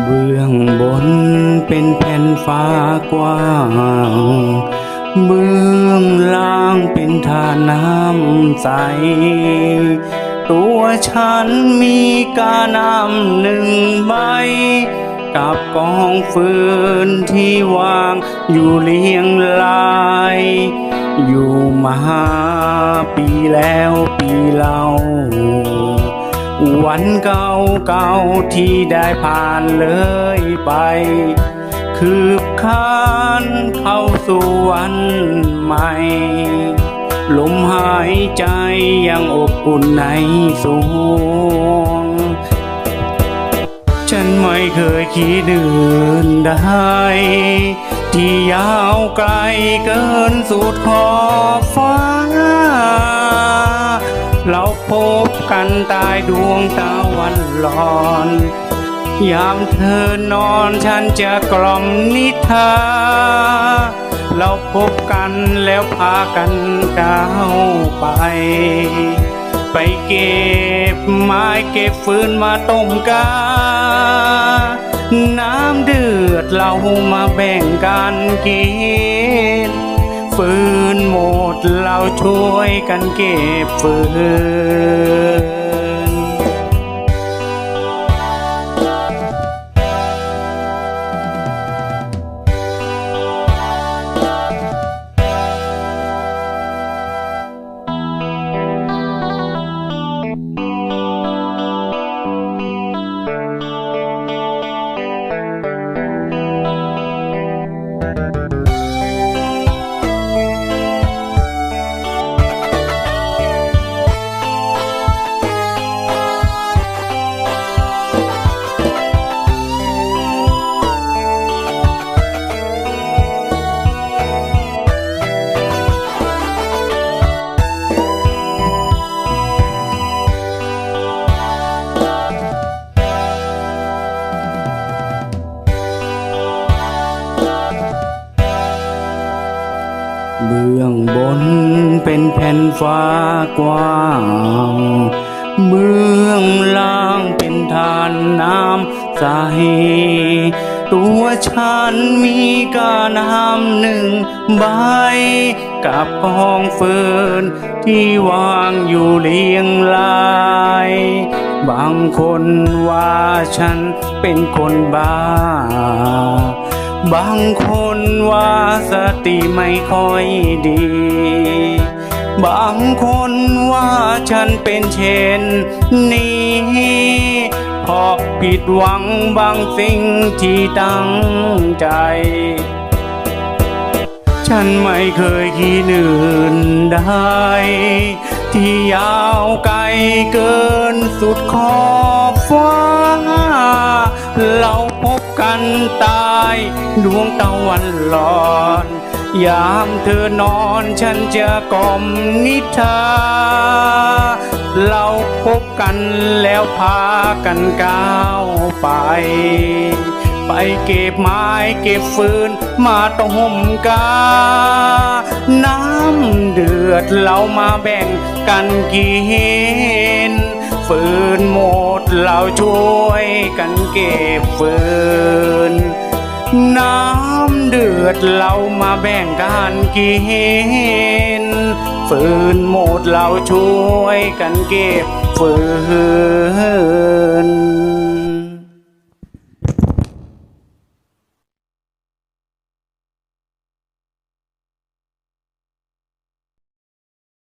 เบื้องบนเป็นแผ่นฟ้ากว้าง เบื้องล่างเป็นท่าน้ำใส ตัวฉันมีกาน้ำหนึ่งใบ กับกองฟืนที่วางอยู่เลียงราย อยู่มาปีแล้วปีเล่า วันเก่าเก่าๆที่ได้ผ่านเลยไป คืบคานเข้าสู่วันใหม่ ลมหายใจยังอบอุ่นในสวง ฉันไม่เคยคิดอื่นใดที่ยาวไกลเกินสุดขอบฟ้า เราพบกันใตายดวงตะวันหลอน ยามเธอนอนฉันจะกล่อมนิทา เราพบกันแล้วพากันก้าวไป ไปเก็บไม้เก็บฟืนมาต้มกา น้ำเดือดเรามาแบ่งกันกินฟืน เราช่วยกันเก็บฟืน เป็นแผ่นฟ้ากว้างเบื้องล่างเป็นทานน้ำใส ตัวฉันมีกาน้ำหนึ่งใบ กับกองเฟืนที่วางอยู่เรียงราย บางคนว่าฉันเป็นคนบ้า บางคนว่าสติไม่ค่อยดี บางคนว่าฉันเป็นเช่นนี้เพราะผิดหวังบางสิ่งที่ตั้งใจ ฉันไม่เคยคิดอื่นได้ ที่ยาวไกลเกินสุดขอบฟ้า เราพบกันตาย ดวงตะวันหลอน ยามเธอนอนฉันจะกล่อมนิทราเราพบกันแล้วพากันก้าวไป ไปเก็บไม้เก็บฟืนมาต้มกา น้ำเดือดเรามาแบ่งกันกิน ฟืนหมดเราช่วยกันเก็บฟืน น้ำเดือดเรามาแบ่งกันกินฟืนหมดเราช่วยกันเก็บฟืน